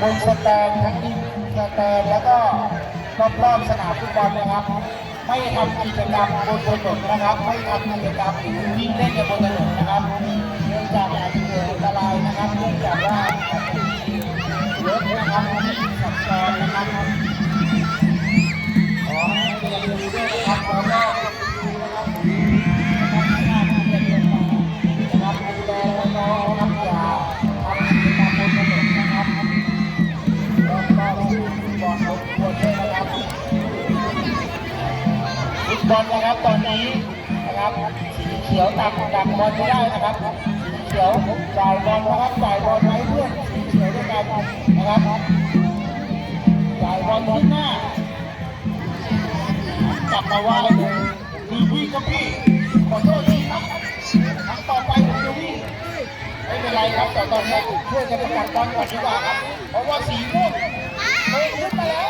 บนสแตนทั้งดินสแตนแล้วก็รอบๆสนามฟุตบอลนะครับ ไม่ทำกิจกรรมบนถนนนะครับ ไม่ทำกิจกรรมหรือวิ่งเล่นบนถนนนะครับเนื่องจากอาจจะเกิดอันตรายนะครับเนื่องจากว่าอาจจะมีรถนะครับที่ขับจรนะครับ บอลนะครับตอนนี้นะครับสีเขียวตักดักบอลไม่ได้นะครับสีเขียวจ่ายบอลนะครับจ่ายบอลให้เพื่อนสีเขียวด้วยกันนะครับจ่ายบอลที่หน้ากลับมาไหว้เลยมีพี่ก็พี่ขอโทษพี่ครับครั้งต่อไปผมจะวิ่งไม่เป็นไรครับแต่ตอนนี้ช่วยกันประกันบอลก่อนดีกว่าครับเพราะว่าสีม่วงเคยขึ้นมาแล้ว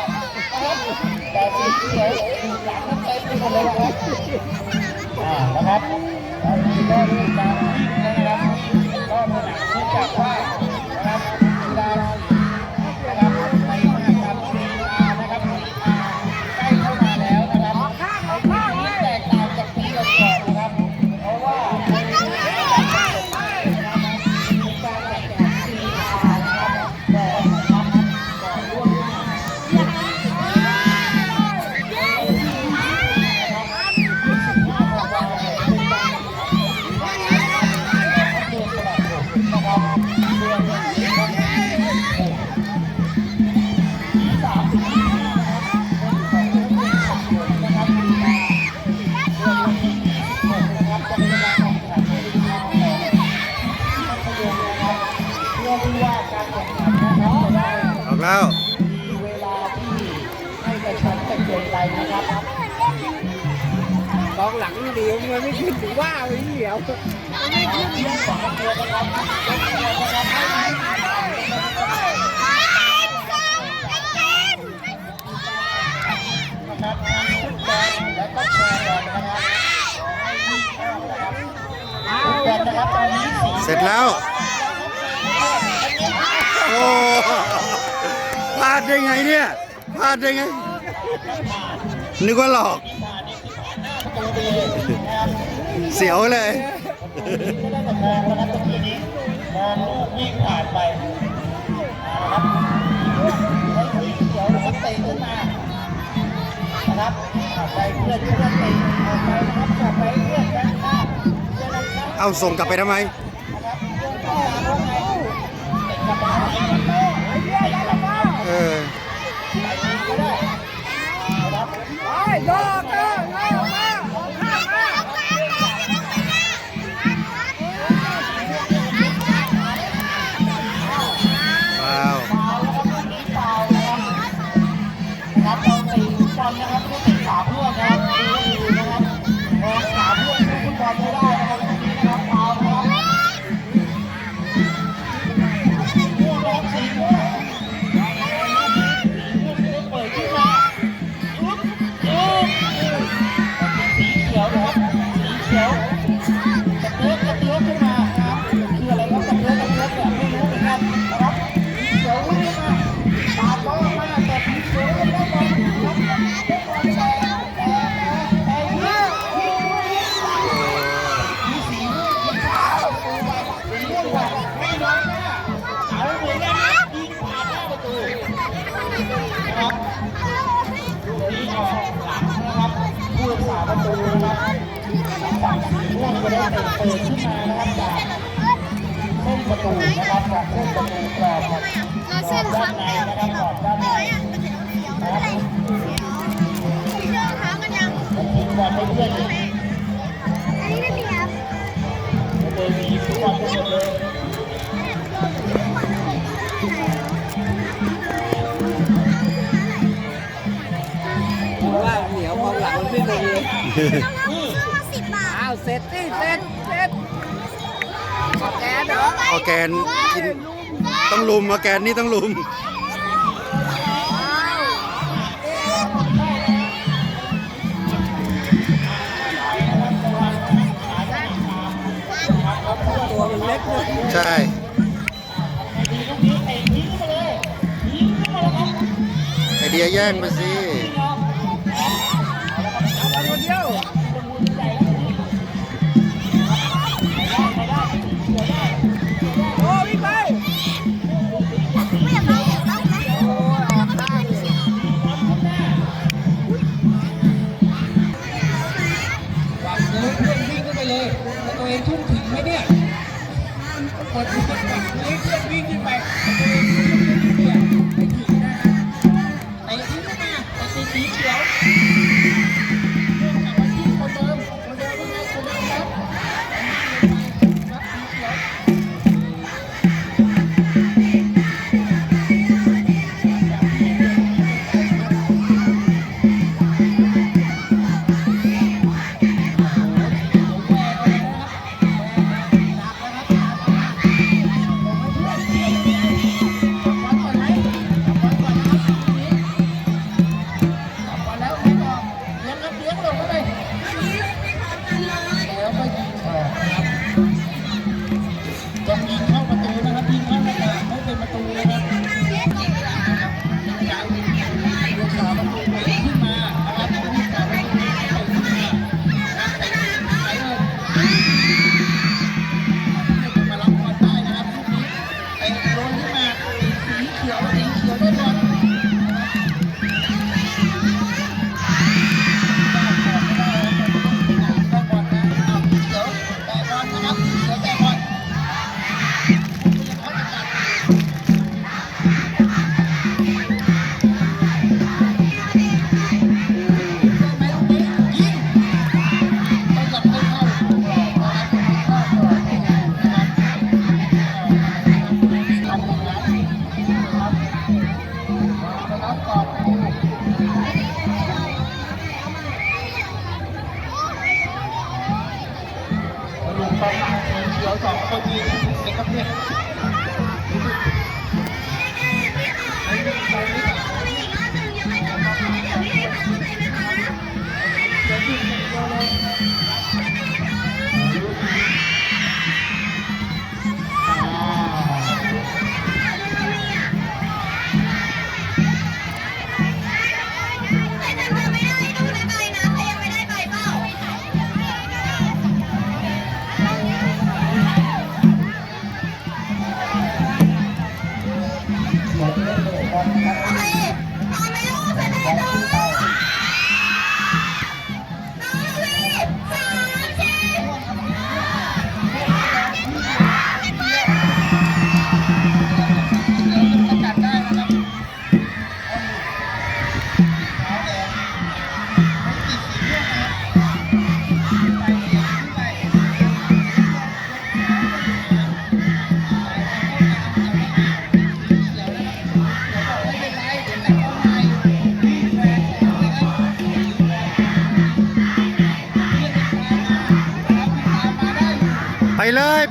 นะครับ แต่สีเขียวอยู่หลังนั้นเต็มไปหมดเลยนะครับอ่านะครับตอนนี้ก็เริ่มการวิ่งแล้วนะครับวิ่งรอบสนามเนื่งจากว่า องหลังเดียวมันไม่ขึ้นถือว่าไอ้เหี่ยวที่สองตัวนะครับนะครับทั้งฟุตบอลและก็แชร์บอลนะครับขอให้วิ่งเข้านะครับฟุตบอลนะครับเสร็จแล้ว โอ้พลาดได้ไงเนี่ยพลาดได้ไงนึกว่าหลอก เสียวเลยม่ได้ต่มองนะครับตรงนี้มองลูกวิ่งผ่านไปนะครับแล้สีเขียวนะครับเตะขึ้นมานะครับไปเพื่อนเพื่อนเตะไปนะครับกลับไปเพื่อนด้านข้างเอ้านข้างเอาส่งกลับไปทำไมนะครับเพื่อนเข้าตามว่าง ได้เปิดเปิดขึ้นมานะครับจากเส้นประตูนะครับจากเส้นประตูกรอบครับเราเส้นข้างแถวนะครับกรอบด้านในเลยอะมันจะเขียวๆอะไรสีเขียวเท้ากันยังยิงบอลให้เพื่อนเลยอันนี้ไม่มีครับเลยมีทุกวันทุกคนเลยว่าเหนียวกองหลังมันไม่ลงเลย เสร็จที่เสร็จเสร็จแกนเหรอออร์แกนกินต้องลุมออแกนนี่ต้องลุมใช่ ไอเดียแย่งไปสิ โดนเพื่อนวิ่งขึ้นไปเลยแล้วตัวเองทุ่มถึงไหมเนี่ยกดกดเลี้ยเพื่อนวิ่งขึ้นไป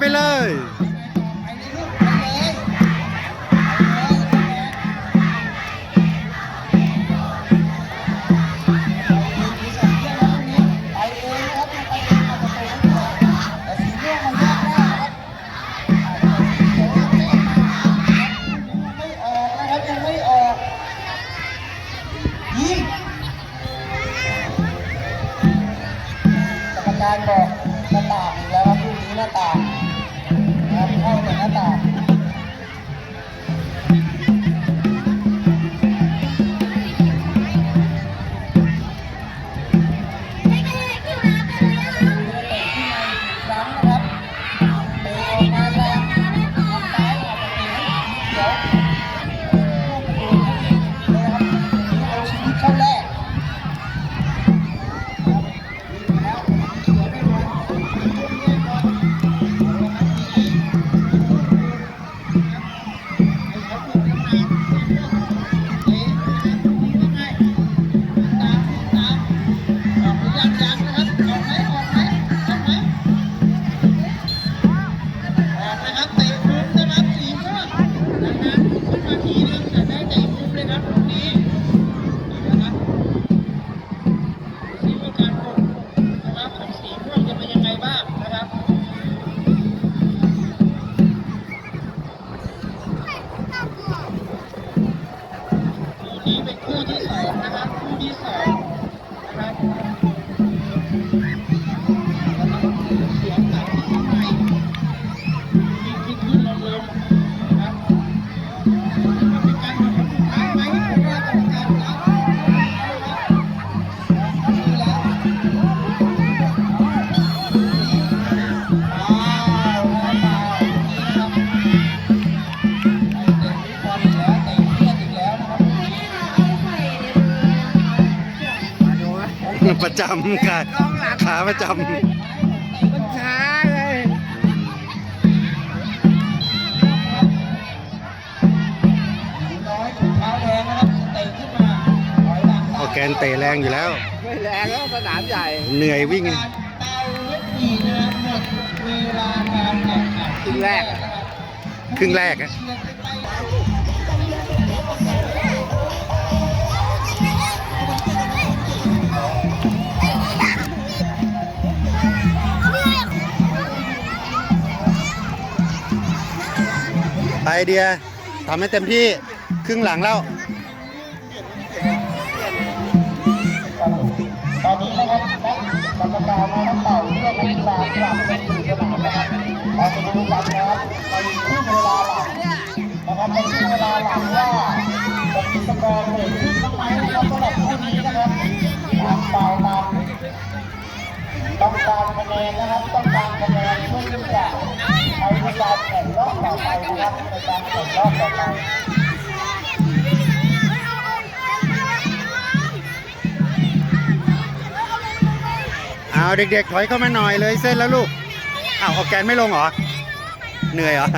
pelado. แดงนะครับเตะขึ้นมาถอยหลังำโอแกนเตะแรงอยู่แล้ว ไม่แรงแล้วสนามใหญ่ เหนื่อยวิ่งการเตาเล็กดีนะครับหมดเวลาการแข่งขันครึ่งแรก ครึ่งแรกอะ ไปเดียทำให้เต็มที่ครึ่งหลังแล้ว ตอนนี้นะครับนักกรรมการนะครับเป่าเพื่อนักกีฬากลับไปสู่สนามนะครับเราจะดูกันนะครับในครึ่งเวลาหลังนะครับในครึ่งเวลาหลังว่าจะมีสกอร์เกิดขึ้นบ้างไหมนะครับสำหรับคู่นี้นะครับทางเป่ามา ต้องการคะแนนนะครับ ต้องการคะแนนเพื่อที่จะใช้ในการแข่งรอบต่อไปนะครับในการแข่งรอบต่อไปเอาเด็กๆถอยเข้ามาหน่อยเลยเส้นแล้วลูกอ้าวออกแกนไม่ลงเหรอ เหนื่อยเหรอ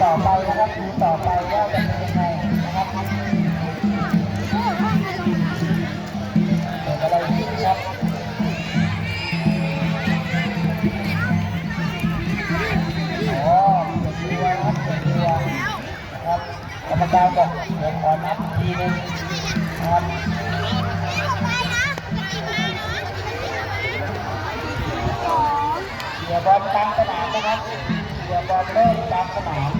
ดูต่อไปว่าจะเป็นยังไงนะครับเกิดอะไรขึ้นครับอ๋อเกิดตัวครับเกิดตัวนะครับกรรมการบอกเดี๋ยวขอนับอีกทีหนึงนะครับเดี๋ยวบอลกลางสนามนะครับเดี๋ยวบอลเริ่มกลางสนาม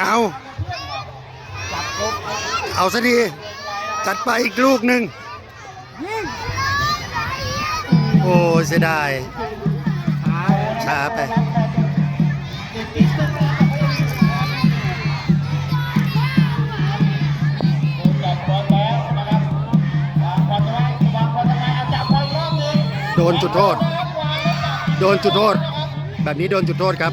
เอา เอาซะดี จัดไปอีกลูกหนึ่ง โอ้เสียดาย ช้าไป โดนจุดโทษ โดนจุดโทษ แบบนี้โดนจุดโทษครับ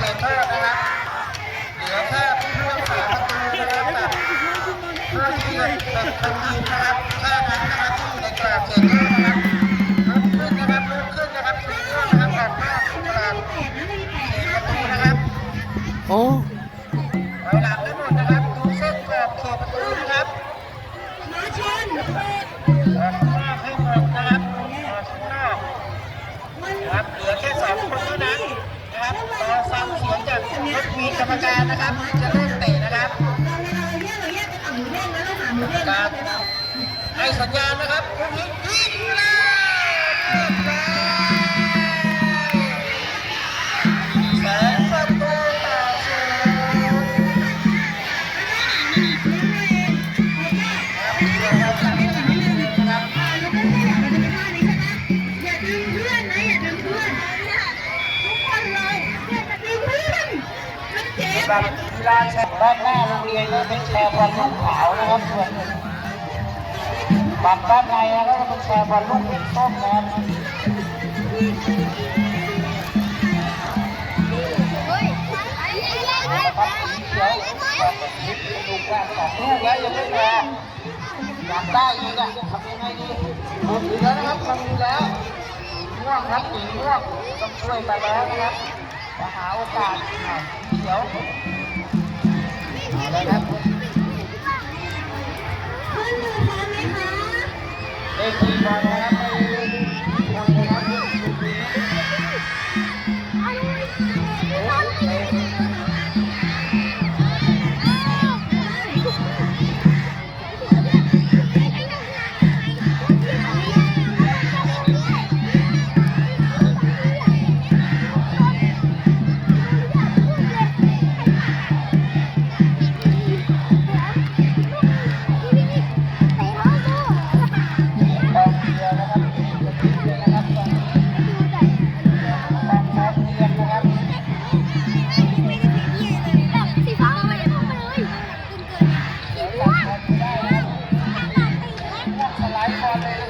นอกแปดเตโทษนะครับเหลือแค่ผู้รักษาประตูนะครับกับเพื่อนที่เป็นคนยิงนะครับ มีกรรมการนะครับจะเริ่มเตะนะครับครับให้สัญญาณนะครับพวกนี้ มันเจ็บสำหรับกีฬาแชร์ด้านหน้าโรงเรียนก็เป็นแชร์บอลลูกขาวนะครับส่วนฝั่งด้านในนะครับเป็นแชร์บอลลูกเป็นส้มนะครับเฮ้ยไอ้เหี้ยไอ้นะครับเหี้ยสีเขียวดูกล้าสองลูกแล้วยังไม่พออยากได้อีกอะทำยังไงดีหมดอีกแล้วนะครับทำดีแล้วม่วงครับสีม่วงต้องช่วยไปแล้วนะครับหาโอกาส อะเขียวเอาเลยครับเพื่อนมือพร้อมไหมคะเลขที่บอลนะครับไม่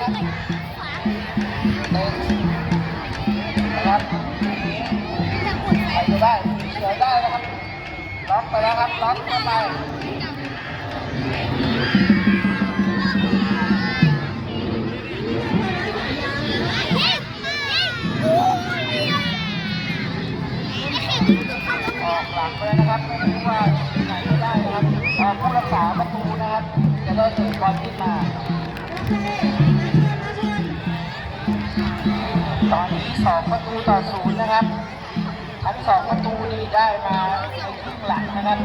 ครับอยู่ได้เกี่ยวได้นะครับ ล็อกไปแล้วครับ ล็อกเข้าไปออกหลังไปเลยนะครับ ไม่รู้ว่าไหนก็ได้นะครับออกผู้รักษาประตูนะครับ จะได้เจอบอลขึ้นมา ตอนนี้สองประตูต่อศูนย์นะครับ ทั้งสองประตูนี่ได้มาในครึ่งหลังนะครับ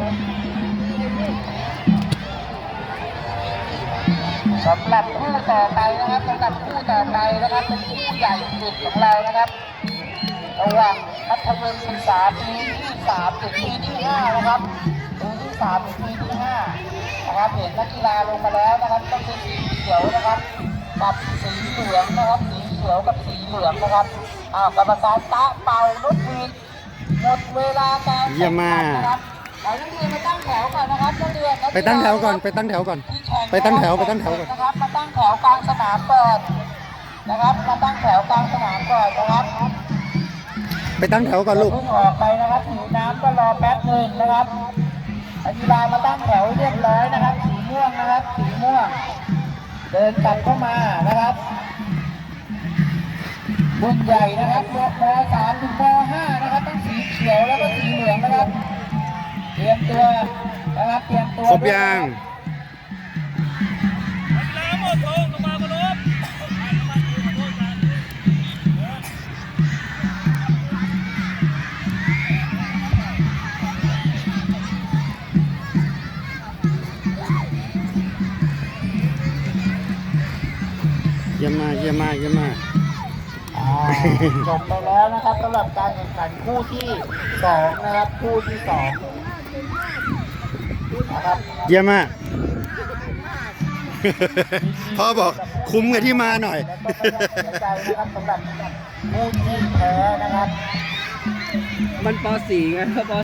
สำหรับคู่ต่อไปนะครับสำหรับคู่ต่อไปนะครับเป็นคู่ใหญ่สุดของเรานะครับระหว่างมัธยมศึกษาปีที่สามถึงปีที่ห้านะครับปีที่สามถึงปีที่ห้านะครับเห็นนักกีฬาลงมาแล้วนะครับก็คือสีเขียวนะครับกับสีเหลืองนะครับสี ขียวกับสีเหลืองนะครับอ้าวกรรมการตะเป่านุดวีหมดเวลาการเยี่ยมมาก นะครับเอานักเรียนมาตั้งแถวก่อนนะครับนักเรียนนักกีฬาไปตั้งแถวก่อน ไปตั้งแถวก่อนไปตั้งแถวไปตั้งแถวก่อน นะครับมาตั้งแถวกลางสนามก่อนนะครับมาตั้งแถวกลางสนามก่อนนะครับไปตั้งแถวก่อนลูก เพิ่งออกไปนะครับหิวน้ำก็รอแป๊บหนึ่งนะครับนักกีฬามาตั้งแถวเรียบร้อยนะครับ สีม่วงนะครับ สีม่วง เดินกลับเข้ามานะครับ รุ่นใหญ่นะครับมมสามถึงมห้านะครับต้องสีเขียวแล้วก็สีเหลืองนะครับ เตรียมตัวนะครับเตรียมตัวครบยัง เยี่ยมมากเยี่ยมมากเยี่ยมมากอ่า จบไปแล้วนะครับสำหรับการแข่งขันคู่ที่สองนะครับคู่ที่สองนะครับเยี่ยมมาก พ่อบอกคุ้มกับที่มาหน่อย แล้วก็ไม่ต้องเสียใจนะครับสำหรับผู้ที่แพ้นะครับ มันป .4 ไงป